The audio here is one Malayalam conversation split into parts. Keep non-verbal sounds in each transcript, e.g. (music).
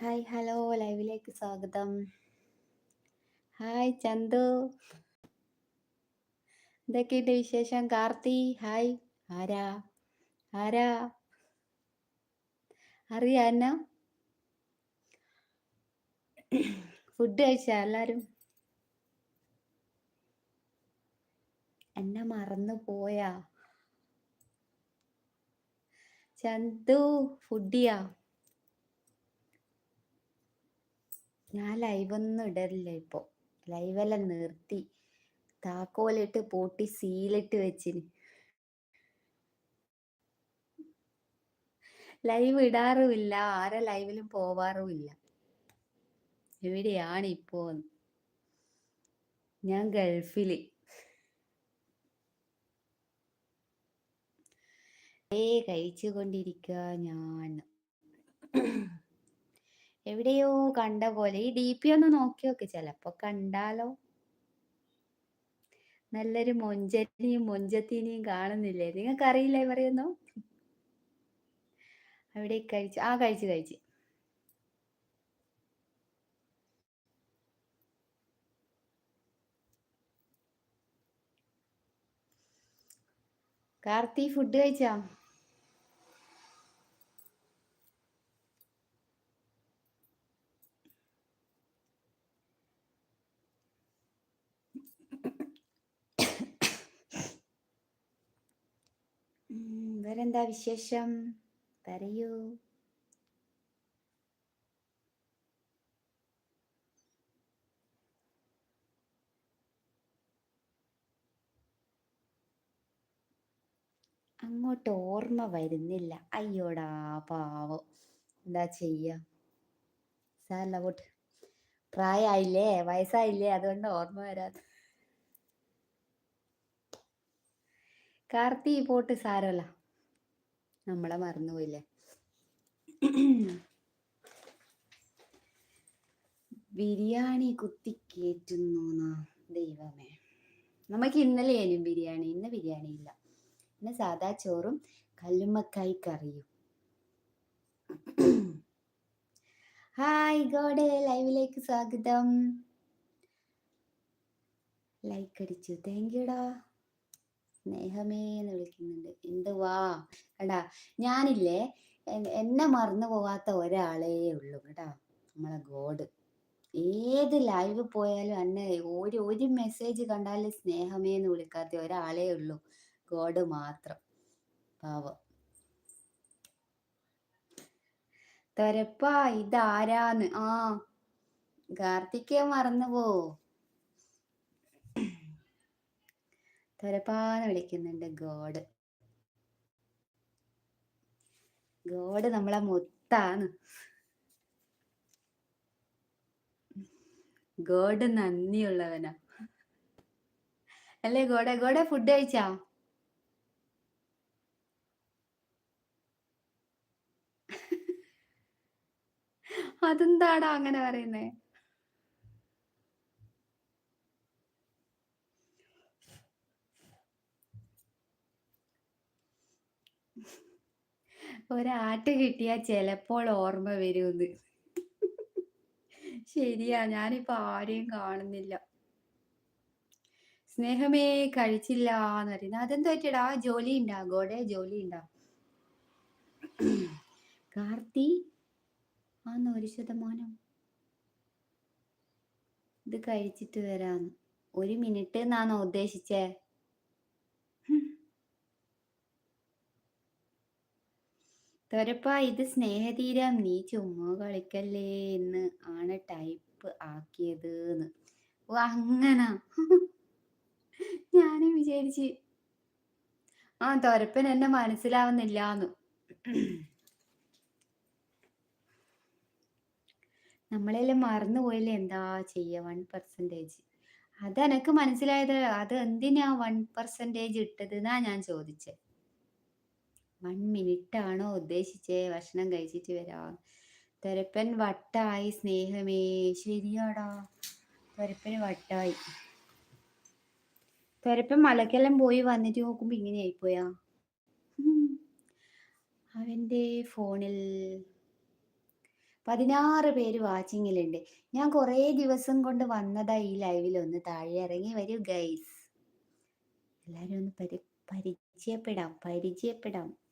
ഹായ് ഹലോ ലൈവിലേക്ക് സ്വാഗതം. ഹായ് ചന്തു. എന്തൊക്കെയുണ്ട് വിശേഷം? കാർത്തി ഹായ്. ആരാ? ആരാ? അറിയാ എന്നാ? ഫുഡ് കഴിച്ചാ എല്ലാരും? എന്നെ മറന്നു പോയാ? ചന്തു ഫുഡിയാ? ഞാൻ ലൈവൊന്നും ഇടലില്ല ഇപ്പൊ. ലൈവെല്ലാം നിർത്തി. താക്കോലിട്ട് പൂട്ടി സീലിട്ട് വെച്ചിന്. ലൈവ് ഇടാറുമില്ല. ആരെ ലൈവിലും പോവാറുമില്ല. എവിടെയാണ് ഇപ്പോ? ഞാൻ ഗൾഫിൽ. ഏ കഴിച്ചുകൊണ്ടിരിക്കുക ഞാൻ എവിടെയോ കണ്ട പോലെ ഈ ഡി പി ഒന്ന് നോക്കി നോക്ക്. ചിലപ്പോ കണ്ടാലോ? നല്ലൊരു മൊഞ്ചത്തിനെയും മൊഞ്ചത്തിനെയും കാണുന്നില്ലേ? നിങ്ങൾക്ക് അറിയില്ല പറയുന്നു അവിടെ കഴിച്ചു ആ കഴിച്ചു കഴിച്ചു. കാർത്തി ഫുഡ് കഴിച്ചാ? വേറെന്താ വിശേഷം? പറയൂ. അങ്ങോട്ട് ഓർമ്മ വരുന്നില്ല. അയ്യോടാ പാവം. എന്താ ചെയ്യ? സാരല്ല പോട്ട് പ്രായമായില്ലേ വയസ്സായില്ലേ? അതുകൊണ്ട് ഓർമ്മ വരാത്ത കാർത്തി പോട്ട് സാരമല്ല. നമ്മളെ മറന്നുപോയില്ലേ? ബിരിയാണി കുത്തിക്കേറ്റുന്നു ദൈവമേ. നമുക്ക് ഇന്നലെ ആനും ബിരിയാണി ഇന്ന് ബിരിയാണി ഇല്ല. ഇന്ന് സാദാ ചോറും കല്ലുമ്മക്കായി കറിയും. ഹായ് ഗോഡെ ലൈവിലേക്ക് സ്വാഗതം. ലൈക്ക് അടിച്ചു. താങ്ക് യുടാ സ്നേഹമേ എന്ന് വിളിക്കുന്നുണ്ട് എന്തുവാ കേട്ടാ ഞാനില്ലേ എന്നെ മറന്നു പോവാത്ത ഒരാളേ ഉള്ളൂ കേട്ടാ നമ്മളെ ഗോഡ്. ഏത് ലൈവ് പോയാലും എന്നെ ഒരു ഒരു മെസ്സേജ് കണ്ടാലും സ്നേഹമേ എന്ന് വിളിക്കാത്ത ഒരാളേ ഉള്ളൂ ഗോഡ് മാത്രം. പാവം. തൊരപ്പ ഇതാരാന്ന്? ആ കാർത്തിക്കേ മറന്നു പോ തൊരപ്പാന്ന് വിളിക്കുന്നുണ്ട് ഗോഡ്. ഗോഡ് നമ്മളെ മുത്താണ് ഗോഡ് നന്ദിയുള്ളവനാ. അല്ലേ ഗോഡ? ഗോഡ ഫുഡ് കഴിച്ചാ? അതെന്താടാ അങ്ങനെ പറയുന്നേ? ഒരാട്ട് കിട്ടിയാ ചിലപ്പോൾ ഓർമ്മ വരുമെന്ന് ശരിയാ ഞാനിപ്പോ ആരെയും കാണുന്നില്ല. സ്നേഹമേ കഴിച്ചില്ല എന്ന് പറയുന്നത്. അതെന്താ പറ്റിയടാ? ജോലി ഉണ്ടാ ഗോഡെ ജോലി ഉണ്ടാ കാർത്തി ആന്ന് ഒരു ശതമാനം. ഇത് കഴിച്ചിട്ട് വരാന്ന്. ഒരു മിനിറ്റ് എന്നാണോ ഉദ്ദേശിച്ചേ? തൊരപ്പ ഇത് സ്നേഹതീരം നീ ചുമ്മാ കളിക്കല്ലേ എന്ന് ആണ് ടൈപ്പ് ആക്കിയത് ഓ അങ്ങനെ. (laughs) ഞാനും വിചാരിച്ച് ആ തൊരപ്പൻ എന്നെ മനസ്സിലാവുന്നില്ല (clears throat) നമ്മളെല്ലാം മറന്നുപോയില്ലേ എന്താ ചെയ്യ വൺ പെർസെന്റേജ് അത് എനക്ക് മനസ്സിലായത് അത് എന്തിനാ വൺ പെർസെന്റേജ് ഇട്ടത് എന്നാ ഞാൻ ചോദിച്ചത് വൺ മിനിറ്റ് ആണോ ഉദ്ദേശിച്ചേ ഭക്ഷണം കഴിച്ചിട്ട് വരാം തെരപ്പൻ വട്ടായി സ്നേഹമേ. ശരിയാടാ. തെരപ്പന് വട്ടായി. തെരപ്പൻ മലക്കെല്ലാം പോയി വന്നിട്ട് നോക്കുമ്പോ ഇങ്ങനെ ആയിപ്പോയാ. അവന്റെ ഫോണിൽ പതിനാറ് പേര് വാച്ചിങ്ങിലുണ്ട്. ഞാൻ കുറേ ദിവസം കൊണ്ട് വന്നതാ ഈ ലൈവിൽ ഒന്ന് താഴെ ഇറങ്ങി വരൂ ഗൈസ്. എല്ലാരും ഒന്ന് പരി പരിചയപ്പെടാം പരിചയപ്പെടാം.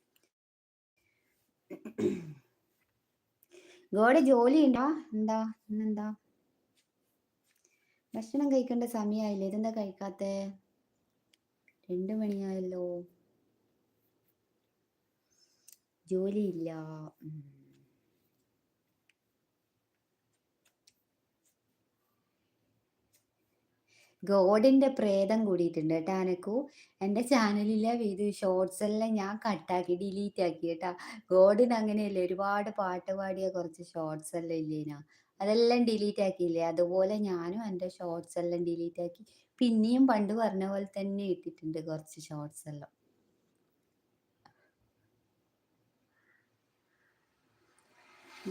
ഗോഡ് ജോലി ഉണ്ടോ എന്താ? ഇന്നെന്താ? ഭക്ഷണം കഴിക്കേണ്ട സമയമായില്ലേ ഇതെന്താ കഴിക്കാത്ത? രണ്ടു മണിയായല്ലോ. ജോലിയില്ല. ഗോഡിന്റെ പ്രേതം കൂടിയിട്ടുണ്ട് കേട്ടോ അനക്കു. എന്റെ ചാനലിലെ വീഡിയോ ഷോർട്സ് എല്ലാം ഞാൻ കട്ടാക്കി ഡിലീറ്റ് ആക്കി കേട്ടാ. ഗോഡിന് അങ്ങനെയല്ലേ ഒരുപാട് പാട്ട് പാടിയ കുറച്ച് ഷോർട്സ് എല്ലാം ഇല്ലേനാ അതെല്ലാം ഡിലീറ്റ് ആക്കിയില്ലേ? അതുപോലെ ഞാനും എന്റെ ഷോർട്സ് എല്ലാം ഡിലീറ്റ് ആക്കി. പിന്നെയും പണ്ട് പറഞ്ഞ പോലെ തന്നെ ഇട്ടിട്ടുണ്ട് കുറച്ച് ഷോർട്സ് എല്ലാം.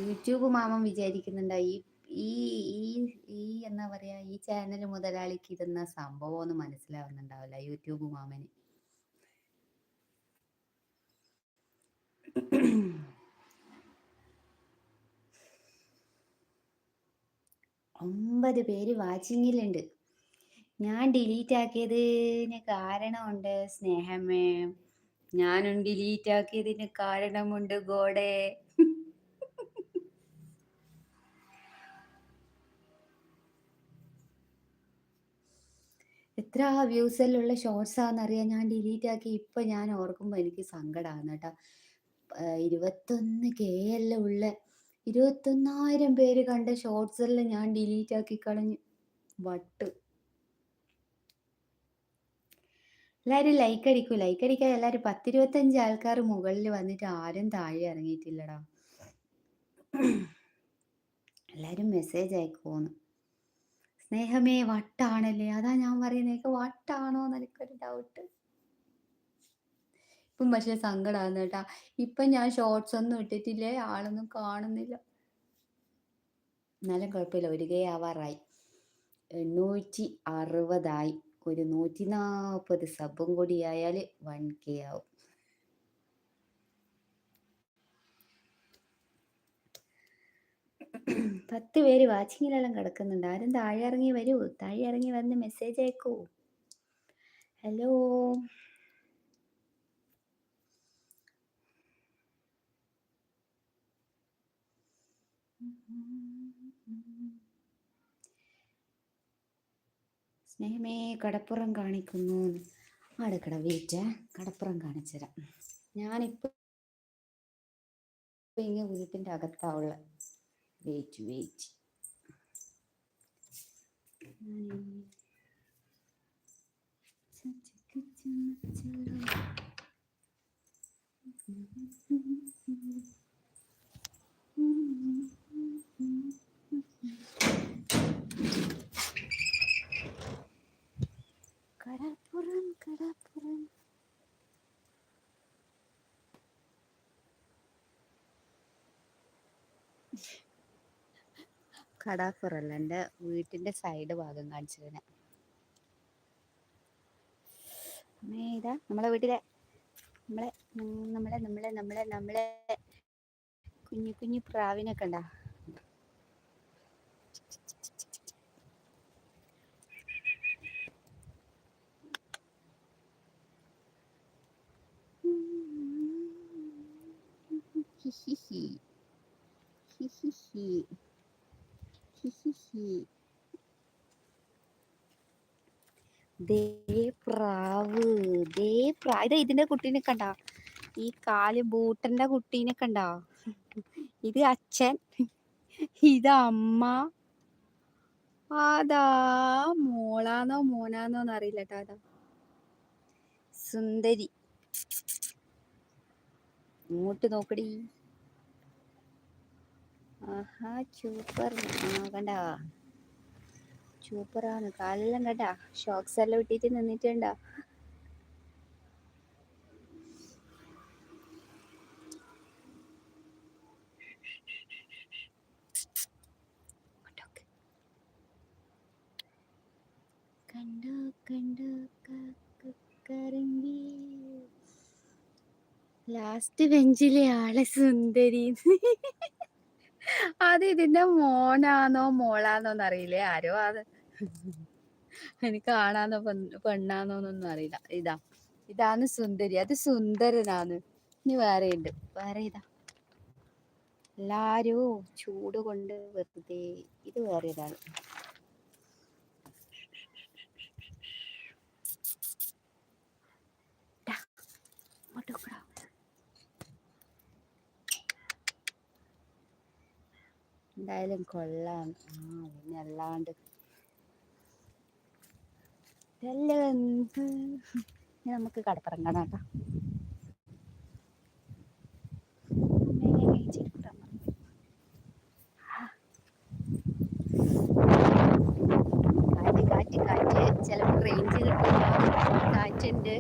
യൂട്യൂബ് മാമൻ വിചാരിക്കുന്നുണ്ടാ ഈ ഈ ഈ എന്താ പറയാ ഈ ചാനൽ മുതലാളിക്ക് ഇതെന്ന സംഭവം ഒന്നും മനസ്സിലാവുന്നുണ്ടാവില്ല. യൂട്യൂബ് മാമന്. ഒമ്പത് പേര് വാച്ചിങ്ങിലുണ്ട്. ഞാൻ ഡിലീറ്റ് ആക്കിയതിന് കാരണമുണ്ട് സ്നേഹമേ ഞാനും ഡിലീറ്റ് ആക്കിയതിന് കാരണമുണ്ട് ഗോഡേ. എത്ര വ്യൂസിലുള്ള ഷോർട്സ് ആണെന്നറിയാൻ ഞാൻ ഡിലീറ്റ് ആക്കി. ഇപ്പൊ ഞാൻ ഓർക്കുമ്പോൾ എനിക്ക് സങ്കടമാണ് കേട്ടോ. ഇരുപത്തൊന്ന് കെ എല്ലാം ഉള്ള ഇരുപത്തൊന്നായിരം പേര് കണ്ട ഷോർട്സ് എല്ലാം ഞാൻ ഡിലീറ്റ് ആക്കി കളഞ്ഞു. വട്ട്. എല്ലാവരും ലൈക്ക് അടിക്കൂ. ലൈക്ക് അടിക്കാൻ എല്ലാവരും പത്തിരുപത്തഞ്ച് ആൾക്കാർ മുകളിൽ വന്നിട്ട് ആരും താഴെ ഇറങ്ങിയിട്ടില്ലടാ. എല്ലാവരും മെസ്സേജ് അയക്കുമോന്ന് സ്നേഹമേ വട്ടാണല്ലേ? അതാ ഞാൻ പറയുന്നേക്ക് വട്ടാണോ എന്ന് എനിക്കൊരു ഡൗട്ട് ഇപ്പം പക്ഷെ സങ്കടമാണ് കേട്ടാ. ഇപ്പം ഞാൻ ഷോർട്സ് ഒന്നും ഇട്ടിട്ടില്ലേ? ആളൊന്നും കാണുന്നില്ല. എന്നാലും കുഴപ്പമില്ല ഒരു കെ ആവാറായി എണ്ണൂറ്റി അറുപതായി. ഒരു നൂറ്റി നാൽപ്പത് സബും കൂടി ആയാൽ വൺ കെ ആവും. പത്ത് പേര് വാച്ചിങ്ങിലെല്ലാം കിടക്കുന്നുണ്ട്. ആരും താഴെ ഇറങ്ങി വരൂ. താഴെ ഇറങ്ങി വന്ന് മെസ്സേജ് അയക്കൂ. ഹലോ സ്നേഹമേ കടപ്പുറം കാണിക്കുന്നു. അടുക്കട വീറ്റ. കടപ്പുറം കാണിച്ചു തരാം ഞാനിപ്പോൾ ഇങ്ങനെ വീട്ടിന്റെ അകത്താവുള്ള വെയിറ്റ് വെയിറ്റ് കടപ്പുറം കടപ്പുറം കടാപ്പുറല്ല എന്റെ വീട്ടിന്റെ സൈഡ് ഭാഗം കാണിച്ചു തരാം ഇതാ നമ്മളെ വീട്ടിലെ നമ്മളെ നമ്മളെ നമ്മളെ നമ്മളെ നമ്മളെ കുഞ്ഞു കുഞ്ഞു പ്രാവിനൊക്കെ ഉണ്ടാ? ദേ പ്രാവ് ദേ പ്രാ ഇത് ഇതിന്റെ കുട്ടീനെ കണ്ട? ഈ കാൽ ബൂട്ടന്റെ കുട്ടീനെ കണ്ട? ഇത് അച്ഛൻ ഇത് അമ്മ. അതാ മോളാന്നോ മോനാന്നോന്ന് അറിയില്ല കേട്ടോ അതാ. സുന്ദരി. ഇങ്ങോട്ട് നോക്കടി. ആഹാ സൂപ്പർ ആ കണ്ടാ? സൂപ്പറാണ്. കാലെല്ലാം കണ്ടാ ഷോക്സ് എല്ലാം ഇട്ടിട്ട് നിന്നിട്ടുണ്ടാ. ലാസ്റ്റ് ബെഞ്ചിലെ ആളെ സുന്ദരി. അത് ഇതിന്റെ മോനാണോ മോളാന്നോന്ന് അറിയില്ലേ ആരോ അത്. എനിക്ക് ആണാന്നോ പെണ്ണാന്നോന്നൊന്നും അറിയില്ല. ഇതാ. ഇതാണ് സുന്ദരി. അത് സുന്ദരനാണ്. ഇനി വേറെ ഉണ്ട്. വേറെ ഇതാ എല്ലാരും ചൂട് കൊണ്ട് വെറുതെ ഇത് വേറെ ഇതാണ് എന്തായാലും കൊള്ളാം. ആ പിന്നെ അല്ലാണ്ട് നമുക്ക് കടപ്പറങ്ങണം കേട്ടോ കാറ്റ് കാറ്റ് കാറ്റ്. ചിലപ്പോൾ റേഞ്ച് കിട്ടും. കാറ്റുണ്ട്.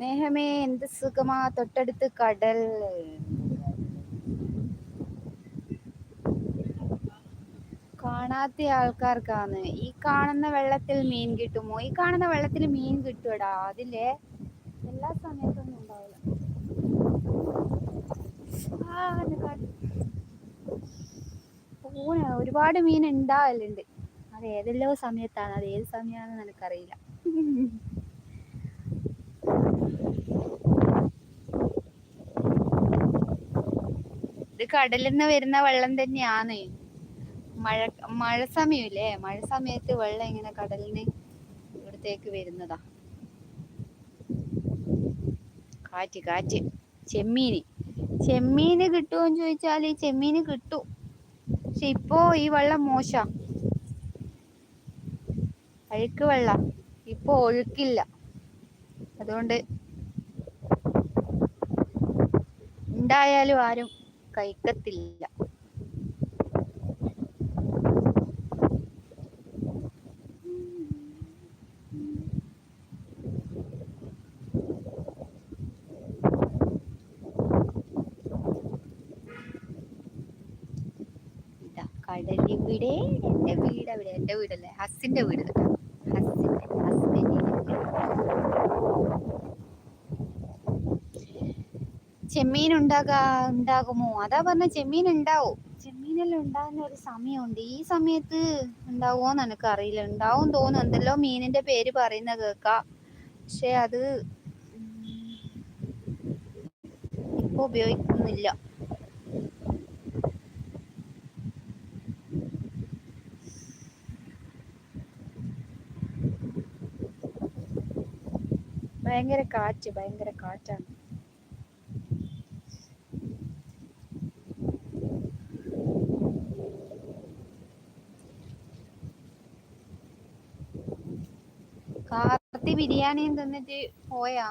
സ്നേഹമേ എന്ത് സുഖമാ. തൊട്ടടുത്ത് കടൽ. കാണാത്ത ആൾക്കാർക്കാണ്. ഈ കാണുന്ന വെള്ളത്തിൽ മീൻ കിട്ടുമോ? ഈ കാണുന്ന വെള്ളത്തിൽ മീൻ കിട്ടുമടാ അതില്ലേ? എല്ലാ സമയത്തൊന്നും ഉണ്ടാവില്ല. കാ- ഒരുപാട് മീൻ ഉണ്ടാവലുണ്ട്. അത് ഏതെല്ലോ സമയത്താണ്. അത് ഏത് സമയമാണെന്ന് എനിക്കറിയില്ല. ഇത് കടലിൽ നിന്ന് വരുന്ന വെള്ളം തന്നെയാണ് മഴ മഴ സമയമില്ലേ? മഴ സമയത്ത് വെള്ളം ഇങ്ങനെ കടലിന് ഇവിടത്തേക്ക് വരുന്നതാ. കാറ്റ് കാറ്റ്. ചെമ്മീന്. ചെമ്മീന് കിട്ടുമോന്ന് ചോദിച്ചാൽ ഈ ചെമ്മീന് കിട്ടും. പക്ഷെ ഇപ്പോ ഈ വെള്ളം മോശ. അഴുക്ക് വെള്ളം. ഇപ്പൊ ഒഴുക്കില്ല. അതുകൊണ്ട് ഉണ്ടായാലും ആരും കഴിക്കത്തില്ല. കടലിവിടെ എന്റെ വീട് അവിടെ എന്റെ വീടല്ലേ? ഹസിന്റെ വീട് ഹസിന്റെ ചെമ്മീൻ ഉണ്ടാകാ ഉണ്ടാകുമോ? അതാ പറഞ്ഞ ചെമ്മീൻ ഉണ്ടാവും ചെമ്മീനെല്ലാം ഉണ്ടാകുന്ന ഒരു സമയമുണ്ട്. ഈ സമയത്ത് ഉണ്ടാവുമോന്ന് എനിക്ക് അറിയില്ല ഉണ്ടാവും തോന്നുന്നു. എന്തെല്ലോ മീനിന്റെ പേര് പറയുന്ന കേക്കാം പക്ഷെ അത് ഇപ്പൊ ഉപയോഗിക്കുന്നില്ല. ഭയങ്കര കാറ്റ് ഭയങ്കര കാറ്റാണ്. കാർത്തി ബിരിയാണിയും തിന്നിട്ട് പോയാ?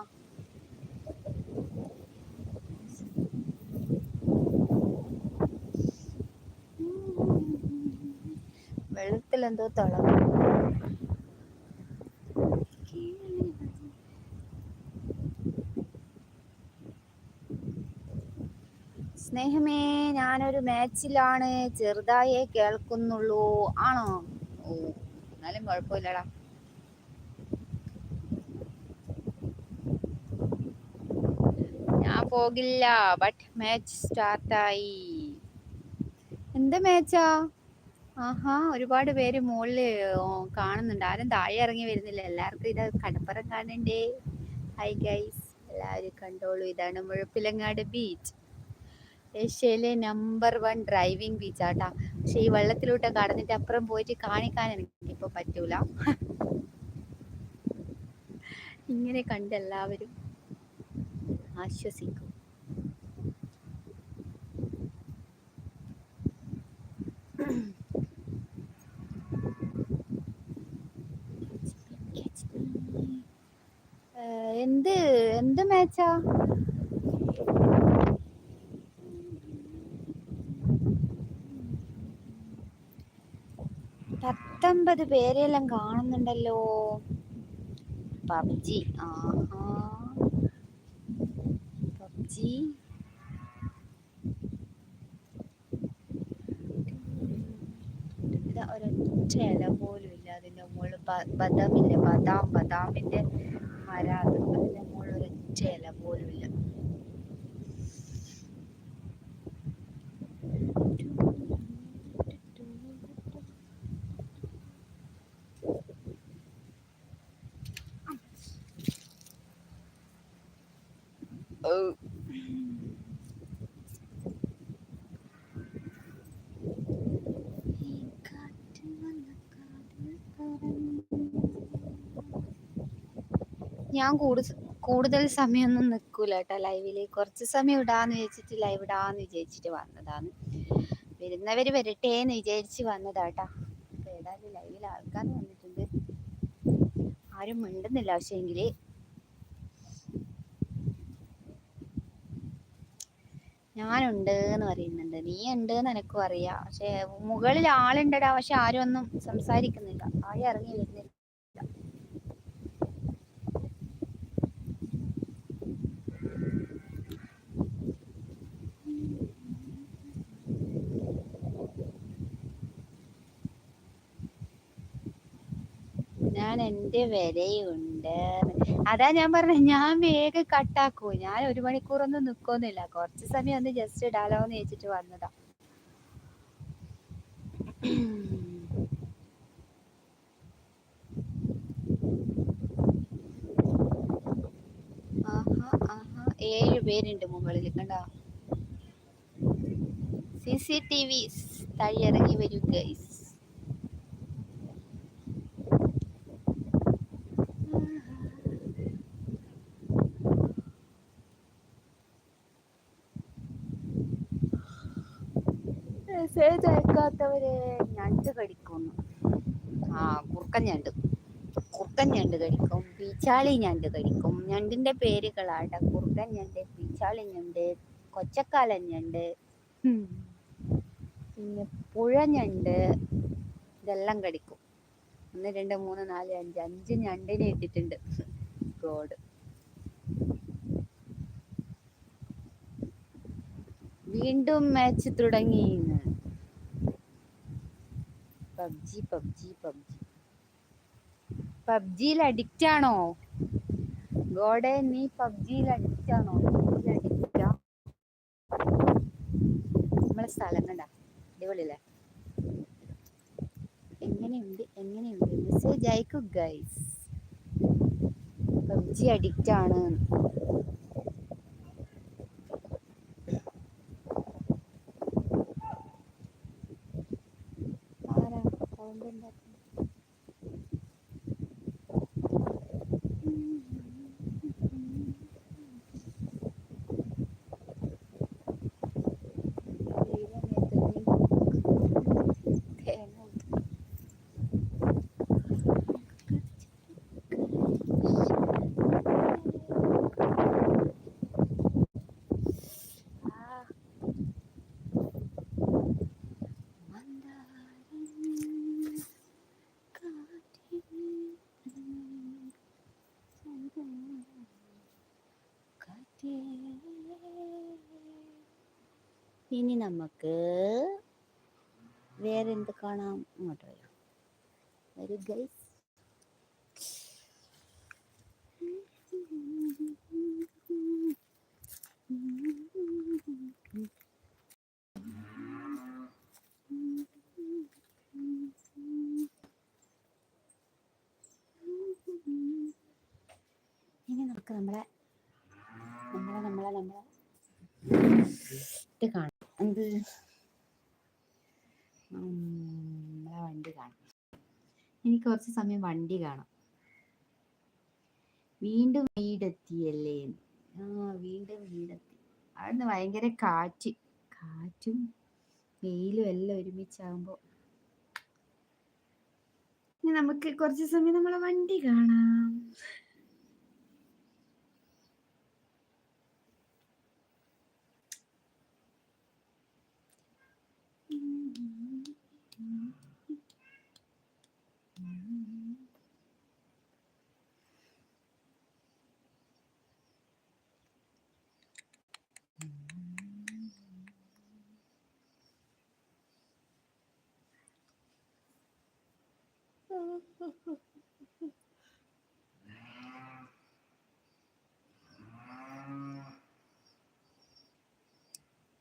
വെള്ളത്തിൽ എന്തോ തളം സ്നേഹമേ ഞാനൊരു മാച്ചിലാണ്. ചെറുതായേ കേൾക്കുന്നുള്ളൂ. ആണോ? ഓ എന്നാലും കുഴപ്പമില്ലടാ ഞാൻ പോകില്ല. ബട്ട് മാച്ച് സ്റ്റാർട്ടായി എന്ത് മാച്ചാ ആഹാ ഒരുപാട് പേര് മുകളിൽ ഓ, കാണുന്നുണ്ട്. ആരും താഴെ ഇറങ്ങി വരുന്നില്ല. എല്ലാവർക്കും ഇത് കടപ്പുറം കാണണ്ടേ? ഹൈ ഗൈസ് എല്ലാവരും കണ്ടോളൂ. ഇതാണ് മുഴപ്പിലങ്ങാട് ബീച്ച് ഏഷ്യയിലെ നമ്പർ വൺ ഡ്രൈവിംഗ് ബീച്ച് ആട്ടാ. പക്ഷെ ഈ വെള്ളത്തിലോട്ട് കടന്നിട്ട് അപ്പുറം പോയിട്ട് കാണിക്കാൻ എനിക്ക് ഇപ്പൊ പറ്റൂല. ഇങ്ങനെ കണ്ട് എല്ലാവരും ആശ്വസിക്കും. എന്ത് എന്ത് മാച്ചാ? പത്തൊമ്പത് പേരെല്ലാം കാണുന്നുണ്ടല്ലോ. പബ്ജി ആഹാ. പബ്ജി. ഒരൊറ്റ ഇല പോലും ഇല്ല അതിന്റെ മുകളിൽ. ബദാമില്ലേ? ബദാം ബദാമിന്റെ parada. ഞാൻ കൂടുതൽ കൂടുതൽ സമയമൊന്നും നിൽക്കൂല കേട്ടോ ലൈവിൽ കുറച്ച് സമയം ഇടാന്ന് വിചാരിച്ചിട്ട് ലൈവ് ഇടാന്ന് വിചാരിച്ചിട്ട് വന്നതാണ്. വരുന്നവര് വരട്ടെ എന്ന് വിചാരിച്ച് വന്നതാട്ടാ ഏതായാലും ലൈവിൽ ആൾക്കാർ വന്നിട്ടുണ്ട്. ആരും മിണ്ടുന്നില്ല പക്ഷേ എങ്കിൽ ഞാനുണ്ട് എന്ന് പറയുന്നുണ്ട്. നീ ഉണ്ട് എന്ന് എനക്കും അറിയാം. പക്ഷെ മുകളിൽ ആളുണ്ടടാ. പക്ഷെ ആരും ഒന്നും സംസാരിക്കുന്നില്ല. ആരും ഇറങ്ങി വരുന്നില്ല. ഞാൻ എന്റെ വിലയുണ്ട്. അതാ ഞാൻ പറഞ്ഞത് ഞാൻ വേഗം കട്ടാക്കൂ ഞാൻ ഒരു മണിക്കൂറൊന്നും നിൽക്കൊന്നുമില്ല കുറച്ച് സമയം ഒന്ന് ജസ്റ്റ് ഇടാലോ എന്ന് ചോദിച്ചിട്ട് വന്നതാ ഏഴ് പേരുണ്ട് മുകളിൽ കണ്ടോ? സി സി ടി വി താഴെ ഇറങ്ങി വരൂ ഗൈസ് മെസ്സേജ് അയക്കാത്തവരെ ഞണ്ട് കടിക്കുന്നു. ആ കുറുക്കൻ ഞണ്ട്. കുറുക്കൻ ഞണ്ട് കടിക്കും പീച്ചാളി ഞണ്ട് കടിക്കും. ഞണ്ടിന്റെ പേരുകളാണ് കുറുക്കൻ ഞണ്ട് പീച്ചാളി ഞണ്ട് കൊച്ചക്കാലൻ ഞണ്ട് പിന്നെ പുഴ ഞണ്ട് ഇതെല്ലാം കടിക്കും. ഒന്ന് രണ്ട് മൂന്ന് നാല് അഞ്ച് അഞ്ച് ഞണ്ടിനെ ഇട്ടിട്ടുണ്ട്. ഗോഡ് വീണ്ടും മാച്ച് തുടങ്ങി. PUBG PUBG PUBG. പബ്ജിയിൽ അഡിക്റ്റ് ആണോ? ഗോഡെ നീ പബ്ജിയിൽ അഡിക്റ്റ് ആണോ? അഡിക്റ്റ് നമ്മളെ സ്ഥലം കണ്ട? അടിപൊളിയല്ലേ? എങ്ങനെയുണ്ട്? എങ്ങനെയുണ്ട്? മെസ്സേജ് അയക്കു ഗൈസ് പബ്ജി അഡിക്റ്റ് ആണ്. bomba en la ഇനി നമുക്ക് വേറെ എന്ത് കാണാം? ഇങ്ങോട്ട് വരാം. ഒരു ഗൈസ് കുറച്ചു സമയം വണ്ടി കാണാം. വീണ്ടും വീടെത്തിയല്ലേ? ആ വീണ്ടും വീടെത്തി. അവിടുന്ന് ഭയങ്കര കാറ്റ്. കാറ്റും വെയിലും എല്ലാം ഒരുമിച്ചാകുമ്പോ ഇനി നമുക്ക് കുറച്ച് സമയം നമ്മളെ വണ്ടി കാണാം. Mm-hmm.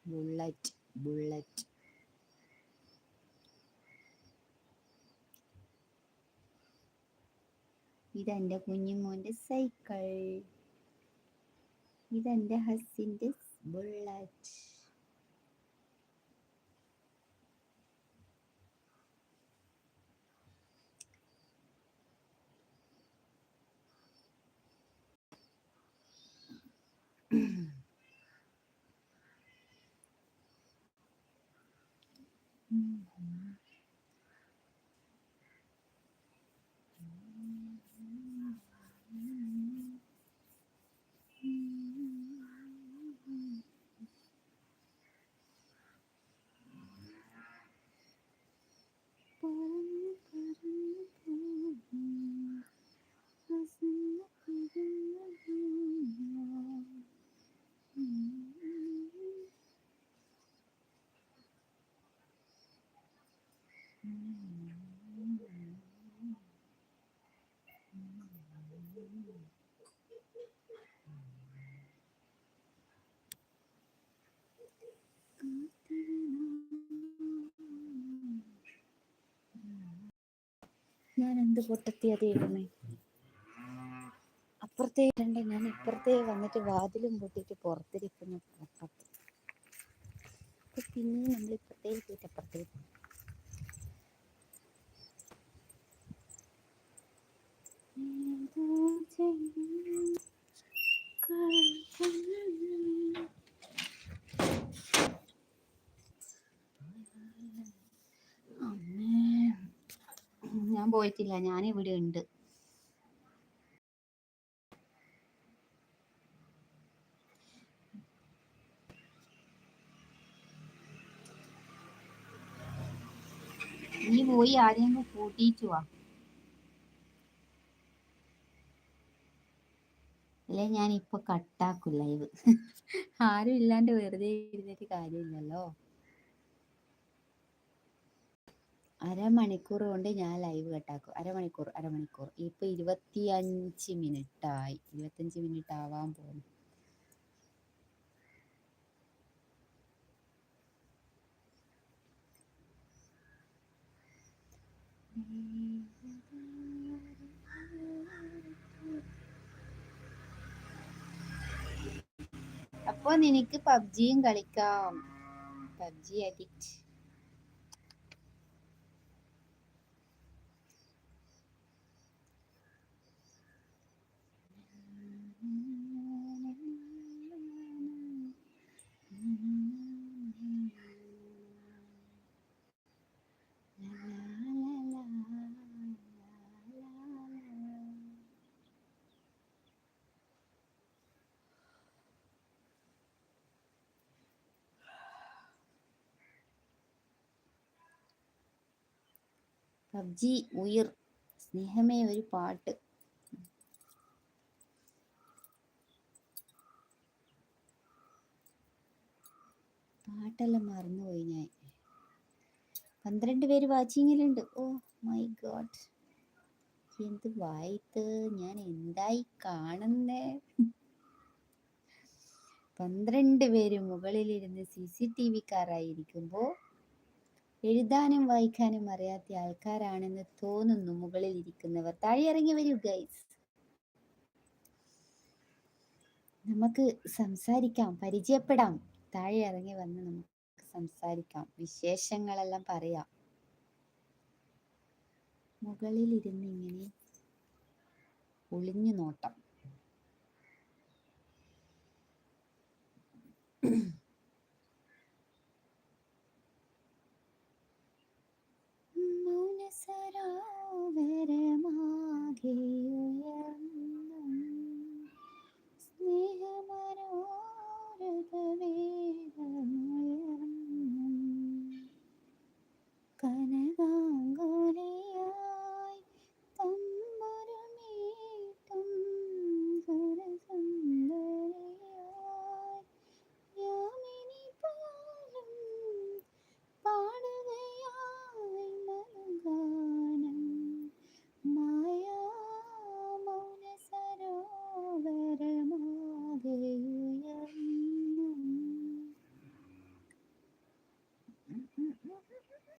ബുള്ളറ്റ് ബുള്ളറ്റ് ഇതെന്റെ കുഞ്ഞുമോന്റെ സൈക്കിൾ ഇതെന്റെ ഹസ്സിന്റെ ബുള്ളറ്റ് എന്ത് പൊട്ടത്തിയ ദൈവമേ അപ്പുറത്തേ ഇരണ്ട ഞാൻ ഇപ്പുറത്തേ വന്നിട്ട് വാതിലും പൊട്ടിട്ട് പുറത്തിരിക്കുന്ന പൊട്ടത്ത്. പിന്നെ നമ്മൾ ഇപ്പുറത്തേ പോയിട്ട് അപ്പുറത്തേ പോകും ഏതോ ചെയ്യും കൽപ്പന. അമ്മേ ഞാൻ പോയിട്ടില്ല. ഞാൻ ഇവിടെ ഉണ്ട്. നീ പോയി ആരെയും കൂട്ടിയിട്ട് വാ. അല്ലെ ഞാൻ ഇപ്പൊ കട്ടാക്കും ലൈവ് (laughs) ആരും ഇല്ലാണ്ട് വെറുതെ ഇരുന്നിട്ട് കാര്യമില്ലല്ലോ. അരമണിക്കൂർ കൊണ്ട് ഞാൻ ലൈവ് കട്ടാക്കും അരമണിക്കൂർ അരമണിക്കൂർ. ഇപ്പൊ ഇരുപത്തി അഞ്ച് മിനിറ്റ് ആയി ഇരുപത്തഞ്ച് മിനിറ്റ് ആവാൻ പോകുന്നു അപ്പൊ നിനക്ക് പബ്ജിയും കളിക്കാം. പബ്ജി അഡിക്റ്റ് പബ്ജി ഉയിർ സ്നേഹമേ ഒരു പാട്ട്. പാട്ടെല്ലാം മറന്നുപോയി ഞാൻ. പന്ത്രണ്ട് പേര് വാച്ചിങ്ങിലുണ്ട്. Oh my God. എന്ത് വായിത്ത് ഞാൻ എന്തായി കാണുന്നേ? പന്ത്രണ്ട് പേര് മുകളിലിരുന്ന് സി സി ടി വിക്കാരായിരിക്കുമ്പോൾ എഴുതാനും വായിക്കാനും അറിയാത്ത ആൾക്കാരാണെന്ന് തോന്നുന്നു മുകളിൽ ഇരിക്കുന്നവർ. താഴെ ഇറങ്ങി വരൂ ഗൈസ് നമുക്ക് സംസാരിക്കാം പരിചയപ്പെടാം. താഴെ ഇറങ്ങി വന്ന് നമുക്ക് സംസാരിക്കാം. വിശേഷങ്ങളെല്ലാം പറയാം. മുകളിൽ ഇരുന്ന് ഇങ്ങനെ ഒളിഞ്ഞു നോട്ടം.